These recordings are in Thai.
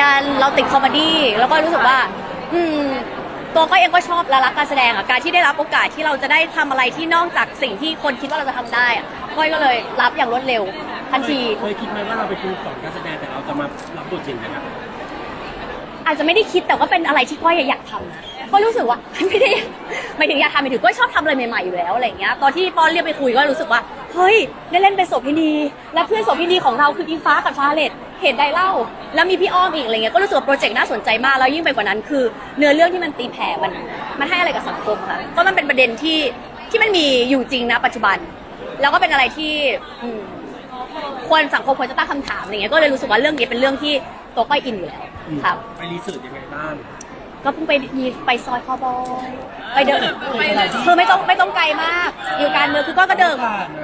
ยน เราติดคอมเมดี้แล้วก็รู้สึกว่า อืม ตัวก็เองก็ชอบและรักการแสดงอะการที่ได้รับโอกาสที่เราจะได้ทำอะไรที่นอกจากสิ่งที่คนคิดว่าเราจะทำได้อะก้อยก็เลยรับอย่างรวดเร็วทันที เคยคิดไหมว่าเราเป็นครูสอนการแสดงแต่เราจะมารับบทจริงนะครับอาจจะไม่ได้คิดแต่ว่าเป็นอะไรที่ก้อยอยากทำนะก็รู้สึกว่า ไม่ได้ ไม่ถึงอยากทำไม่ถึงก้อยชอบทำอะไรใหม่ๆอยู่แล้วอะไรอย่างเงี้ยตอนที่ปอนเรียกไปคุยก็รู้สึกว่าเฮ้ยได้เล่นเป็นโสเภณีและเพื่อนโสเภณีของเราคืออิงฟ้ากับชาเลตเห็นได้เล่า แล้วมีพี่อ้อมอีกอะไรเงี้ยก็รู้สึกว่าโปรเจกต์น่าสนใจมากแล้วยิ่งไปกว่านั้น คือเนื้อเรื่องที่มันตีแผ่มันมันให้อะไรกับสังคมค่ะก็มันเป็นประเด็นที่ที่มันมีอยู่จริงนะปัจจุบัน แล้วก็เป็นอะไรที่อืมควรสังคมควรจะตั้งคำถามอะไรเงี้ยก็เลยรู้สึกว่าเรื่องนี้เป็นเรื่องที่ตัวก้อยอินอยู่แล้วครับ ไปรีเสิร์ชยังไงบ้าง ก็เพิ่งไปมีไปซอยคอบอยไปเดินคือไม่ต้องไม่ต้องไกลมาก อยู่การเมืองคือก็กระเดิน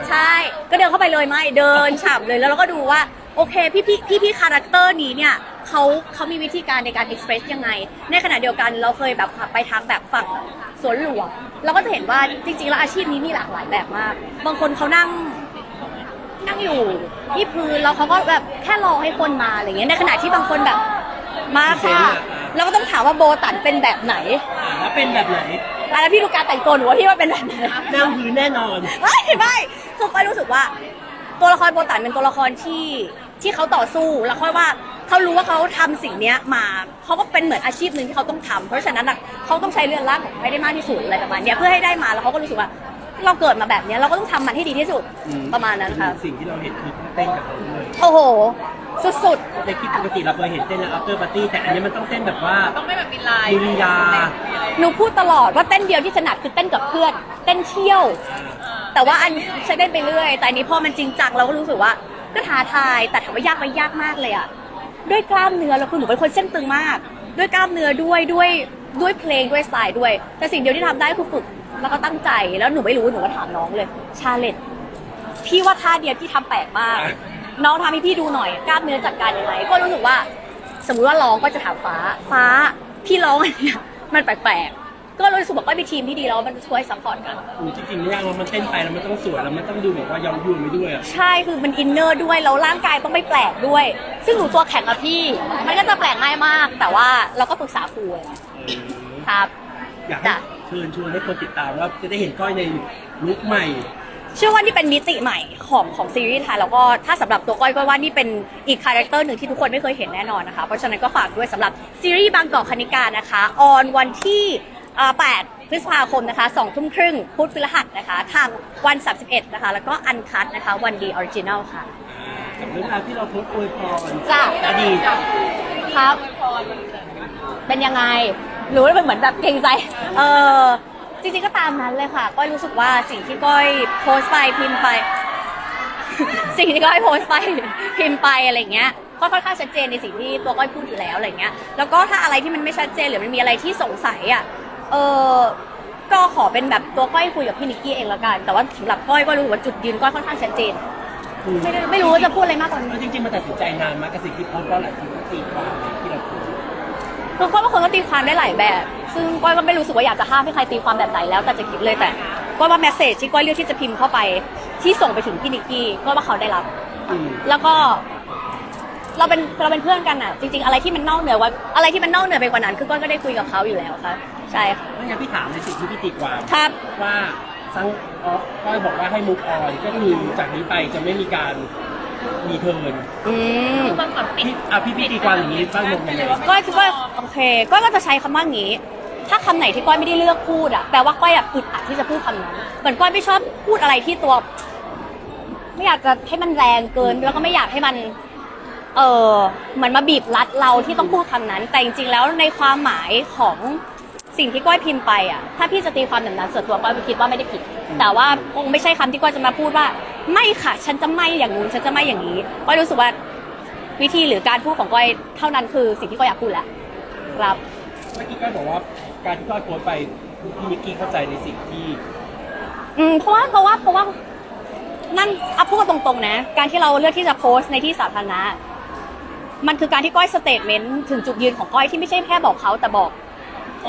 ใช่ ก็เดินเข้าไปเลยไม่เดินฉ่ำเลยแล้วเราก็ดูว่าโอเคพี่พี่พี่พี่คาแรคเตอร์นี้เนี่ยเขาเขามีวิธีการในการเอ็กเพรสยังไง ในขณะเดียวกันเราเคยแบบไปทางแบบฝั่งสวนหลวงเราก็จะเห็นว่าจริงๆแล้วอาชีพนี้มีหลากหลายแบบมาก บางคนเขานั่งนั่งอยู่ที่พื้นแล้วเขาก็แบบแค่รอให้คนมาอะไรเงี้ยในขณะที่บางคนแบบมาค่ะ แล้วก็ต้องถามว่าโบตันเป็นแบบไหนอ่าแล้วเป็นแบบไหนแล้วพี่ดูการแต่งตัวหนูว่าพี่ว่าเป็นแบบไหนนั่งพื้นแน่นอน ไม่ไม่คือค่อยรู้สึกว่า ตัวละครโบตันเป็นตัวละครที่ที่เขาต่อสู้แล้วค่อยว่าเขารู้ว่าเขาทำสิ่งเนี้ยมาเขาก็เป็นเหมือนอาชีพหนึ่งที่เขาต้องทำเพราะฉะนั้นอะเขาต้องใช้เรือนร่างของเขาให้ได้มากที่สุดอะไรประมาณเนี้ยเพื่อให้ได้มาแล้วเขาก็รู้สึกว่า เราเกิดมาแบบเนี้ยเราก็ต้องทำมันให้ดีที่สุดอืมประมาณนั้นค่ะ สิ่งที่เราเห็นคือต้อง เต้นกับเขาด้วยโอ้โห สุดในคลิปปกติเราเคยเห็นเต้นใน after party แต่อันนี้มันต้องเต้นแบบว่าต้องไม่แบบมีลายมีลีลาๆ หนูพูดตลอดว่าเต้นเดียวที่ถนัดคือเต้นกับเพื่อน เต้นเที่ยว แต่ว่าอันใช้เต้นไปเรื่อย แต่อันนี้พอมันจริงจังเราก็รู้สึกว่าก็ท้าทาย แต่ถามว่ายากไหมยากมากเลยอะด้วยกล้ามเนื้อแล้วคือหนูเป็นคนเส้นตึงมาก ด้วยกล้ามเนื้อด้วยด้วยด้วยเพลงด้วยสไตล์ด้วย แต่สิ่งเดียวที่ทำได้คือฝึกแล้วก็ตั้งใจ แล้วหนูไม่รู้หนูก็ถามน้องเลย ชาเลต พี่ว่าท่าเดียวพี่ทำแปลกมาก น้องทำให้พี่ดูหน่อยกล้ามเนื้อจัดการยังไงก็รู้สึกว่า สมมุติว่าร้องก็จะถามฟ้า ฟ้า พี่ร้องอันเนี้ยมันแปลกๆ ก็รู้สึกว่าก็เป็นทีมที่ดีแล้วมันช่วยซัพพอร์ตกันอืมจริงๆไม่ยากว่ามันเต้นไปแล้วมันต้องสวยแล้วมันต้องดูแบบว่าเย้อนยวนไปด้วยอะใช่คือมันอินเนอร์ด้วยแล้วร่างกายต้องไม่แปลกด้วย ซึ่งหนูตัวแข็งอะพี่ มันก็จะแปลกง่ายมาก แต่ว่าเราก็ปรึกษาครูเลยเออครับ อยากให้จ้ะ เชิญชวนให้คนติดตามว่าจะได้เห็นก้อยในลุคใหม่ เชื่อว่านี่เป็นมิติใหม่ของของซีรีส์ไทยแล้วก็ถ้าสำหรับตัวก้อยก็ว่านี่เป็นอีกคาแรคเตอร์หนึ่งที่ทุกคนไม่เคยเห็นแน่นอนนะคะ เพราะฉะนั้นก็ฝากด้วยสำหรับซีรีส์บางกอกคณิกานะคะออนวันที่อ่า8พฤษภาคมนะคะ2ทุ่มครึ่งพุธพฤหัสนะคะ ทางวัน 31 นะคะ แล้วก็อันคัดนะคะวันดีออริจินัลค่ะ กับเรื่องราวที่เราโพสต์อวยพรจ้ะ อดีตครับ เป็นยังไงหรือว่าเป็นเหมือนแบบเกรงใจ เออ จริงๆก็ตามนั้นเลยค่ะ ก้อยรู้สึกว่าสิ่งที่ก้อยโพสต์ไปพิมพ์ไป สิ่งที่ก้อยโพสต์ไปพิมพ์ไปอะไรเงี้ยก็ค่อนข้างชัดเจนในสิ่งที่ตัวก้อยพูดอยู่แล้วอะไรเงี้ย แล้วก็ถ้าอะไรที่มันไม่ชัดเจนหรือมันมีอะไรที่สงสัยอะ เออก็ขอเป็นแบบตัวก้อยคุยกับพี่นิกกี้เองละกัน แต่ว่าสำหรับก้อยก็รู้สึกว่าจุดยืนก้อยค่อนข้างชัดเจน ไม่ได้ไม่รู้ว่าจะพูดอะไรมากกว่านี้แล้วจริงๆมันตัดสินใจนานมากกับสิ่งที่โพสต์เพราะหลายคนก็ตีความที่เราพูดคือก้อยบางคนก็ตีความได้หลายแบบ ซึ่งก้อยก็ไม่รู้สึกว่าอยากจะห้ามให้ใครตีความแบบไหนแล้วแต่จะคิดเลยแต่ก้อยว่าแมสเซจที่ก้อยเลือกที่จะพิมพ์เข้าไป ที่ส่งไปถึงพี่นิกกี้ก้อยว่าเขาได้รับอืมแล้วก็ เราเป็นเราเป็นเพื่อนกันอะ จริง ๆ อะไรที่มันนอกเหนือว่าอะไรที่มันนอกเหนือไปกว่านั้น คือก้อยก็ได้คุยกับเขาอยู่แล้วค่ะใช่ค่ะไม่งั้นพี่ถามในสิ่งที่พี่ตีความครับว่าซังออฟก้อยบอกว่าให้มุกออนก็คือจากนี้ไปจะไม่มีการมีเทิร์นอืมบางคนปิด พี่อะพี่พี่ตีความอย่างนี้บ้างมองยังไงก้อยคิดว่าโอเคก้อยก็จะใช้คำว่างี้ ถ้าคำไหนที่ก้อยไม่ได้เลือกพูดอะแปลว่าก้อยอะอึดอัดที่จะพูดคำนั้นเหมือนก้อยไม่ชอบพูดอะไรที่ตัว ไม่อยากจะให้มันแรงเกิน แล้วก็ไม่อยากให้มัน เออเหมือนมาบีบรัดเราที่ต้องพูดคำนั้น แต่จริงๆแล้วในความหมายของสิ่งที่ก้อยพิมพ์ไปอะถ้าพี่จะตีความแบบนั้นส่วนตัวก้อยคิดว่าไม่ได้ผิด แต่ว่าคงไม่ใช่คำที่ก้อยจะมาพูดว่า ไม่ค่ะ ฉันจะไม่อย่างนู้นฉันจะไม่อย่างนี้ก้อยรู้สึกว่าวิธีหรือการพูดของก้อยเท่านั้นคือสิ่งที่ก้อยอยากพูดแหละครับ เมื่อกี้ก้อยบอกว่า การที่ก้อยโพสต์ไปพี่นิกกี้เข้าใจในสิ่งที่ อืมเพราะว่าเพราะว่าเพราะว่านั่นเอาพูดกันตรงๆนะ การที่เราเลือกที่จะโพสต์ในที่สาธารณะ มันคือการที่ก้อยสเตทเมนต์ถึงจุดยืนของก้อยที่ไม่ใช่แค่บอกเขาแต่บอก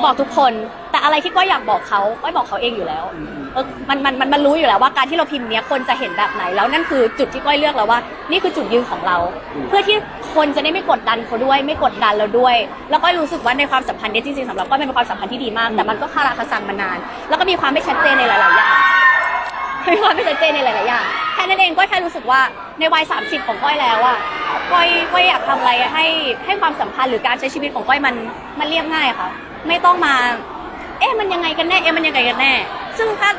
บอกทุกคน แต่อะไรที่ก้อยอยากบอกเขาก้อยบอกเขาเองอยู่แล้วอืม เออมันมันมันมันรู้อยู่แล้วว่าการที่เราพิมพ์เนี้ยคนจะเห็นแบบไหนแล้วนั่นคือจุดที่ก้อยเลือกแล้วว่า นี่คือจุดยืนของเราเพื่อที่ คนจะได้ไม่กดดันเขาด้วยไม่กดดันเราด้วย แล้วก็รู้สึกว่าในความสัมพันธ์เนี้จริงๆสำหรับก็เป็นความสัมพันธ์ที่ดีมาก แต่มันก็คาราคาซังมานาน แล้วก็มีความไม่ชัดเจนในหลายๆอย่างมีความไม่ชัดเจนในหลายๆอย่างแค่นั้นเองก็แค่รู้สึกว่าในวัย 30 ของก้อยแล้วอะก้อยก้อยอยากทำอะไรให้ให้ความสัมพันธ์หรือการใช้ชีวิตของก้อยมันมันเรียบง่ายค่ะ ไม่ต้องมา เอ๊ะมันยังไงกันแน่เอ๊ะมันยังไงกันแน่ ซึ่งถ้า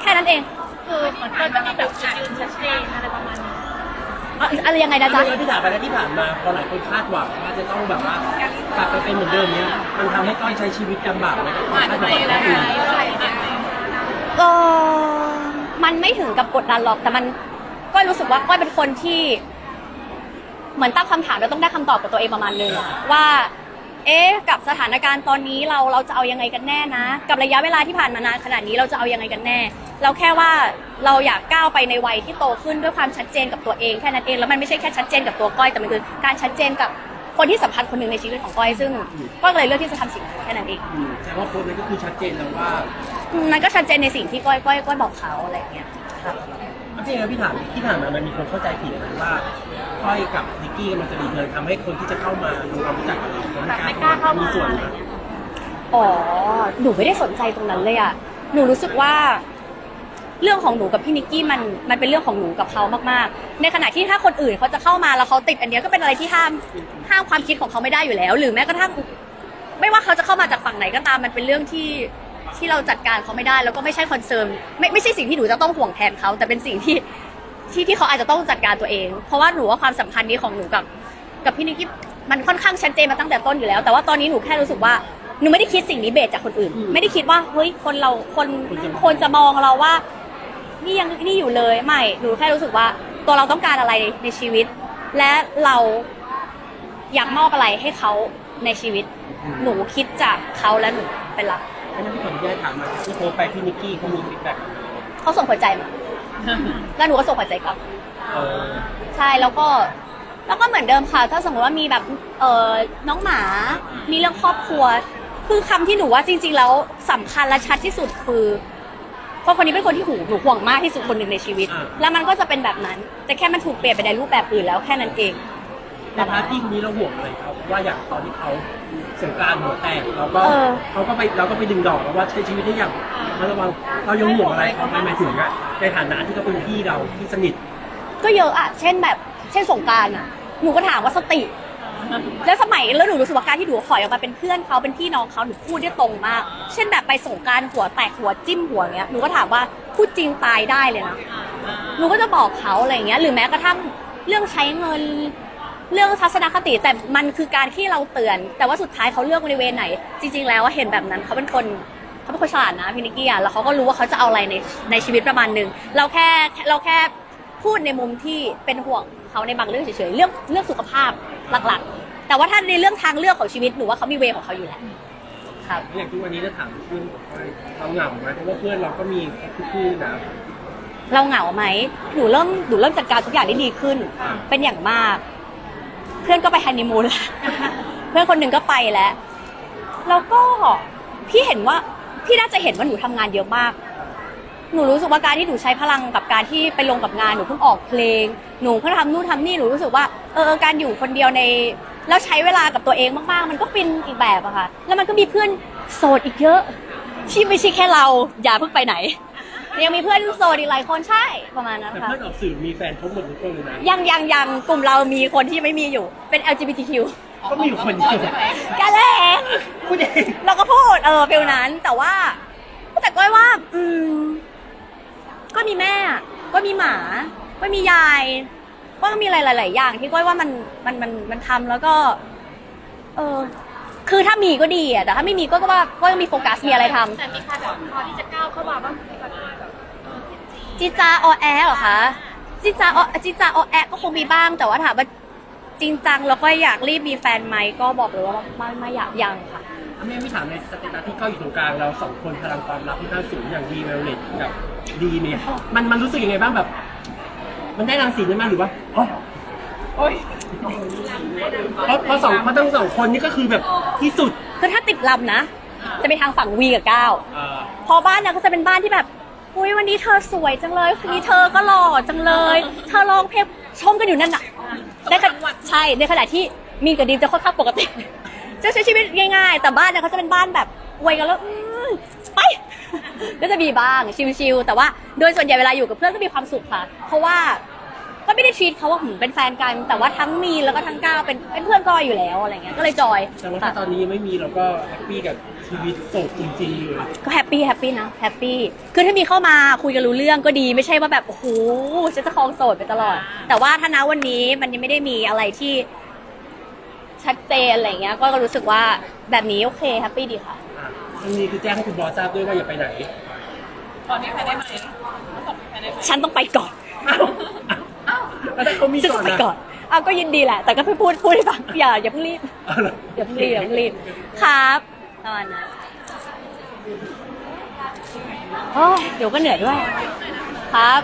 แค่นั้นเอง คือเหมือนก็จะมีแบบจุดยืนชัดเจนอะไรประมาณ อะอะไรยังไงนะจ๊ะเรื่องที่ถามไปแล้วที่ผ่านมาพอหลายคนคาดหวังว่าจะต้องแบบว่ากลับไปเป็นเหมือนเดิมเนี้ยมันทำให้ก้อยใช้ชีวิตลำบากไหมกับความคาดหวังของคนอื่นก็มันไม่ถึงกับกดดันหรอก แต่มันก้อยรู้สึกว่าก้อยเป็นคนที่ เหมือนตั้งคำถามแล้วต้องได้คำตอบกับตัวเองประมาณนึงอะว่า เอ๊ะกับสถานการณ์ตอนนี้เราเราจะเอายังไงกันแน่นะ กับระยะเวลาที่ผ่านมานานขนาดนี้เราจะเอายังไงกันแน่ เราแค่ว่าเราอยากก้าวไปในวัยที่โตขึ้นด้วยความชัดเจนกับตัวเองแค่นั้นเองแล้วมันไม่ใช่แค่ชัดเจนกับตัวก้อยแต่มันคือการชัดเจนกับคนที่สำคัญคนหนึ่งในชีวิตของก้อยซึ่งก้อยก็เลยเลือกที่จะทำสิ่งนั้นแค่นั้นเอง อืมแต่ว่าโค้ดนั้นก็คือชัดเจนแล้วว่าอืมมันก็ชัดเจนในสิ่งที่ก้อยก้อยก้อยบอกเขาอะไรอย่างเงี้ยครับ พี่เอ๋พี่ถามที่ผ่านมามันมีคนเข้าใจผิดนะว่าก้อยกับนิกกี้มันจะดีเลยทำให้คนที่จะเข้ามาดูความรู้จักกับเราเขาแบบไม่กล้าเข้ามามีส่วนอะไรนะเงี้ยอ๋อ หนูไม่ได้สนใจตรงนั้นเลยอะหนูรู้สึกว่า เรื่องของหนูกับพี่นิกกี้มันมันเป็นเรื่องของหนูกับเขามากๆ ในขณะที่ถ้าคนอื่นเขาจะเข้ามาแล้วเขาติดอันเนี้ยก็เป็นอะไรที่ห้ามห้ามความคิดของเขาไม่ได้อยู่แล้ว หรือแม้กระทั่งไม่ว่าเขาจะเข้ามาจากฝั่งไหนก็ตามมันเป็นเรื่องที่ ที่เราจัดการเขาไม่ได้แล้วก็ไม่ใช่คอนเซิร์นไม่ไม่ใช่สิ่งที่หนูจะต้องห่วงแทนเขาแต่เป็นสิ่งที่ที่ที่เขาอาจจะต้องจัดการตัวเอง เพราะว่าหนูว่าความสัมพันธ์นี้ของหนูกับ กับพี่นิกกี้มันค่อนข้างชัดเจนมาตั้งแต่ต้นอยู่แล้ว แต่ว่าตอนนี้หนูแค่รู้สึกว่าหนูไม่ได้คิดสิ่งนี้เบสจากคนอื่น ไม่ได้คิดว่าเฮ้ยคนเราคนคนจะมองเราว่า นี่ยังนี่อยู่เลยไม่หนูแค่รู้สึกว่า ตัวเราต้องการอะไรในชีวิต และเราอยากมอบอะไรให้เขาในชีวิต หนูคิดจากเขาและหนูเป็นหลัก เพราะฉะนั้นพี่ขออนุญาตถามมาที่โค้ดไปพี่นิกกี้เขามีฟีดแบ็กเขาส่งหัวใจมา แล้วหนูก็ส่งหัวใจกลับ เออใช่แล้วก็แล้วก็เหมือนเดิมค่ะ ถ้าสมมติว่ามีแบบเออน้องหมา มีเรื่องครอบครัว คือคำที่หนูว่าจริง ๆ แล้วสำคัญและชัดที่สุดคือเพราะคนนี้เป็นคนที่หูหนูห่วงมากที่สุดคนหนึ่งในชีวิต แล้วมันก็จะเป็นแบบนั้น แต่แค่มันถูกเปลี่ยนไปในรูปแบบอื่นแล้วแค่นั้นเอง ในพาร์ทที่คนนี้เราห่วงอะไรเขาว่าอย่างตอนที่เขาสงกรารหัวแตกเราก็เออเขาก็ไปเราก็ไปดึงดอกแล้วว่าใช้ชีวิตได้อย่างระมัดระวังเรายังห่วงอะไรเขาไหมหมายถึงอะในฐานะที่เขาเป็นพี่เราที่สนิท ก็เยอะอะเช่นแบบเช่นสงกรารอะหนูก็ถามว่าสติ แล้วสมัยแล้วหนูรู้สึกว่าการที่หนูถอยออกมาเป็นเพื่อนเขาเป็นพี่น้องเขาหนูพูดได้ตรงมาก เช่นแบบไปสงกรารหัวแตกหัวจิ้มหัวเงี้ยหนูก็ถามว่าพูดจริงตายได้เลยนะหนูก็จะบอกเขาอะไรอย่างเงี้ยหรือแม้กระทั่งเรื่องใช้เงิน เรื่องทัศนคติแต่มันคือการที่เราเตือน แต่ว่าสุดท้ายเขาเลือกบริเวณไหน จริง ๆ แล้วว่าเห็นแบบนั้นเขาเป็นคนเขาเป็นคนฉลาดนะพี่นิกกี้อะแล้วเขาก็รู้ว่าเขาจะเอาอะไรในในชีวิตประมาณหนึ่งเราแค่เราแค่พูดในมุมที่เป็นห่วงเขาในบางเรื่องเฉยๆเรื่องเรื่องสุขภาพหลักๆ แต่ว่าถ้าในเรื่องทางเลือกของชีวิตหนูว่าเขามีเวของเขาอยู่แล้วครับอย่างทุกวันนี้ถ้าถามเพื่อนบอกว่าเราเหงาไหมเพราะว่าเพื่อนเราก็มีทุกคู่นะเราเหงาไหมหนูเริ่มหนูเริ่มจัดการทุกอย่างได้ดีขึ้นอ่าเป็นอย่างมาก เพื่อนก็ไปฮันนีมูนแล้ว เพื่อนคนหนึ่งก็ไปแล้ว แล้วก็พี่เห็นว่าพี่น่าจะเห็นว่าหนูทำงานเยอะมาก หนูรู้สึกว่าการที่หนูใช้พลังกับการที่ไปลงกับงานหนูเพิ่งออกเพลง หนูเพิ่งทำนู่นทำนี่หนูรู้สึกว่าเออการอยู่คนเดียวในแล้วใช้เวลากับตัวเองมากๆ มันก็ฟินอีกแบบอะค่ะ แล้วมันก็มีเพื่อนโสดอีกเยอะที่ไม่ใช่แค่เราอย่าเพิ่งไปไหน ยังมีเพื่อนโสดอีกหลายคนใช่ประมาณนั้นแต่ค่ะ เพื่อนออกสื่อมีแฟนครบหมดทุกคนเลยนะ ยังยังยังกลุ่มเรามีคนที่ไม่มีอยู่เป็น LGBTQ ก็มีอยู่คนเดียวกันแหละพูดเองเราก็พูดเออฟิลนั้นแต่ว่า แต่ก้อยว่า อืม ก็มีแม่ก็มีหมา ก็มียายก็มีอะไรหลายๆอย่าง ที่ก้อยว่ามันมันมันมันทำแล้วก็ เออ คือถ้ามีก็ดีอะแต่ถ้าไม่มีก็ก็ว่าก็ยังมีโฟกัสมีอะไรทำ แต่มีการแบบพอที่จะก้าวเข้ามาบ้างแบบแบบเออ จริงจิจาออแอเหรอคะจิจาออจิจาออแอก็คงมีบ้าง แต่ว่าถามว่าจริงจังแล้วก็อยากรีบมีแฟนไหมก็บอกเลยว่าไม่ไม่อยากยังค่ะถ้าไม่ไม่ถามในสเตตัสที่ก้อยอยู่ตรงกลางเราสองคนพลังความรักที่น่าสูงอย่างดีเวลเลตกับดีเนี่ยมันมันรู้สึกยังไงบ้างแบบ มันได้รังสีได้ไหมหรือว่าอ๋อโอ้ยเพราะเพราะสองเพราะทั้งสองคนนี่ก็คือแบบที่สุดคือถ้าติดลำนะ จะไปทางฝั่งวีกับก้าวอ่าพอบ้านเนี่ยก็จะเป็นบ้านที่แบบ อุ้ยวันนี้เธอสวยจังเลยวันนี้เธอก็หล่อจังเลย เธอร้องเพลงชมกันอยู่นั่นน่ะในขณะใช่ในขณะที่มีนกับดีมจะค่อนข้างปกติ จะใช้ชีวิตง่ายๆ แต่บ้านเนี่ยเขาจะเป็นบ้านแบบอวยกันแล้วอืมไป ก็จะมีบ้างชิลๆแต่ว่าโดยส่วนใหญ่เวลาอยู่กับเพื่อนก็มีความสุขค่ะ เพราะว่า ก็ไม่ได้ชีตเขาว่าผมเป็นแฟนกัน แต่ว่าทั้งมีนแล้วก็ทั้งก้าวเป็นเป็นเพื่อนก้อยอยู่แล้วอะไรเงี้ยก็เลยจอยแต่ว่าค่ะถ้าตอนนี้ยังไม่มีเราก็แฮปปี้กับชีวิตโสดจริงๆเลยก็แฮปปี้แฮปปี้นะแฮปปี้คือถ้ามีเข้ามาคุยกันรู้เรื่องก็ดีไม่ใช่ว่าแบบโอ้โหฉันจะครองโสดไปตลอด แต่ว่าถ้านะวันนี้มันยังไม่ได้มีอะไรที่ชัดเจนอะไรเงี้ยก็รู้สึกว่าแบบนี้โอเคแฮปปี้ดีค่ะอะอันนี้คือแจ้งให้คุณบอสทราบด้วยว่าอย่าไปไหน ตอนนี้ใครได้ไหมประสบใครได้ไหมฉันต้องไปก่อน อ้าวอ้าว แล้วถ้าเขามีก่อนงไปนะ ก่อนอ้าก็ยินดีแหละ แต่ก็ไปพูดพูดให้ฟังอย่าอย่าเพิ่งรีบ เอาเหรออย่าเพิ่งรีบอย่าเพิ่งรีบครับประมาณนั้นโอ้ยเดี๋ยวก็เหนื่อยด้วย ครับ